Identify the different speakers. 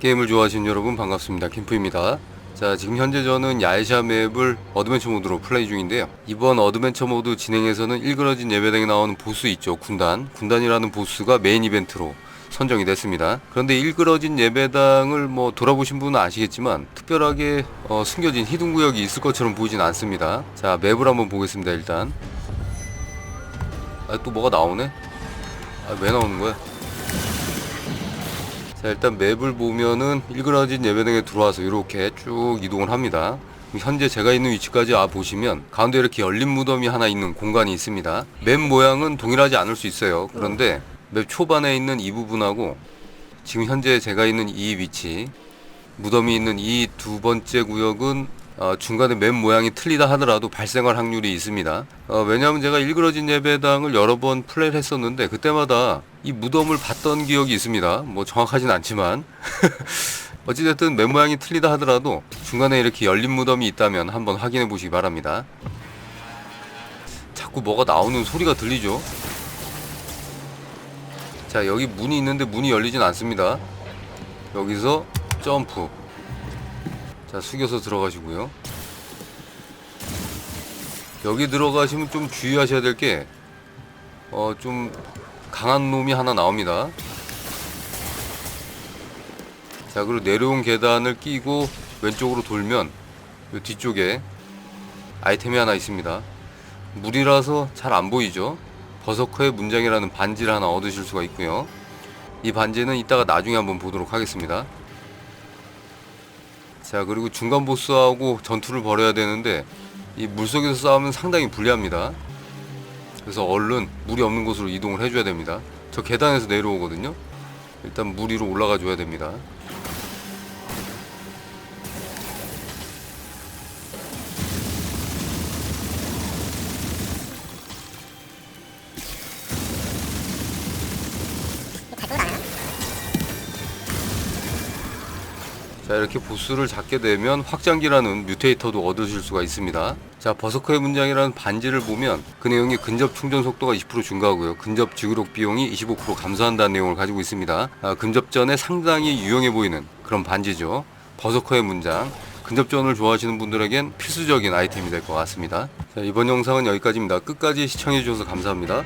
Speaker 1: 게임을 좋아하시는 여러분 반갑습니다. 김프입니다. 자, 지금 현재 저는 야이샤 맵을 어드벤처 모드로 플레이 중인데요. 이번 어드벤처 모드 진행에서는 일그러진 예배당에 나오는 보스 있죠. 군단. 군단이라는 보스가 메인 이벤트로 선정이 됐습니다. 그런데 일그러진 예배당을 뭐 돌아보신 분은 아시겠지만 특별하게 어, 숨겨진 히든 구역이 있을 것처럼 보이진 않습니다. 자, 맵을 한번 보겠습니다. 일단. 아, 또 뭐가 나오네? 아, 왜 나오는 거야? 자 일단 맵을 보면은 일그러진 예배당에 들어와서 이렇게 쭉 이동을 합니다. 현재 제가 있는 위치까지 와 보시면 가운데 이렇게 열린 무덤이 하나 있는 공간이 있습니다. 맵 모양은 동일하지 않을 수 있어요. 그런데 맵 초반에 있는 이 부분하고 지금 현재 제가 있는 이 위치 무덤이 있는 이 두 번째 구역은 어, 중간에 맵 모양이 틀리다 하더라도 발생할 확률이 있습니다. 어, 왜냐하면 제가 일그러진 예배당을 여러 번 플레이를 했었는데 그때마다 이 무덤을 봤던 기억이 있습니다. 뭐 정확하진 않지만 어찌됐든 맵 모양이 틀리다 하더라도 중간에 이렇게 열린 무덤이 있다면 한번 확인해 보시기 바랍니다. 자꾸 뭐가 나오는 소리가 들리죠? 자 여기 문이 있는데 문이 열리진 않습니다. 여기서 점프 자 숙여서 들어가시고요. 여기 들어가시면 좀 주의하셔야 될 게 어 좀 강한 놈이 하나 나옵니다. 자 그리고 내려온 계단을 끼고 왼쪽으로 돌면 요 뒤쪽에 아이템이 하나 있습니다. 물이라서 잘 안 보이죠? 버서커의 문장이라는 반지를 하나 얻으실 수가 있고요. 이 반지는 이따가 나중에 한번 보도록 하겠습니다 자 그리고 중간 보스하고 전투를 벌여야 되는데 이 물속에서 싸우면 상당히 불리합니다. 그래서 얼른 물이 없는 곳으로 이동을 해줘야 됩니다. 저 계단에서 내려오거든요. 일단 물 위로 올라가 줘야 됩니다 자 이렇게 보스를 잡게 되면 확장기라는 뮤테이터도 얻으실 수가 있습니다. 자 버서커의 문장이라는 반지를 보면 그 내용이 근접 충전 속도가 20% 증가하고요. 근접 지구력 비용이 25% 감소한다는 내용을 가지고 있습니다. 아, 근접전에 상당히 유용해 보이는 그런 반지죠. 버서커의 문장. 근접전을 좋아하시는 분들에겐 필수적인 아이템이 될 것 같습니다. 자, 이번 영상은 여기까지입니다. 끝까지 시청해 주셔서 감사합니다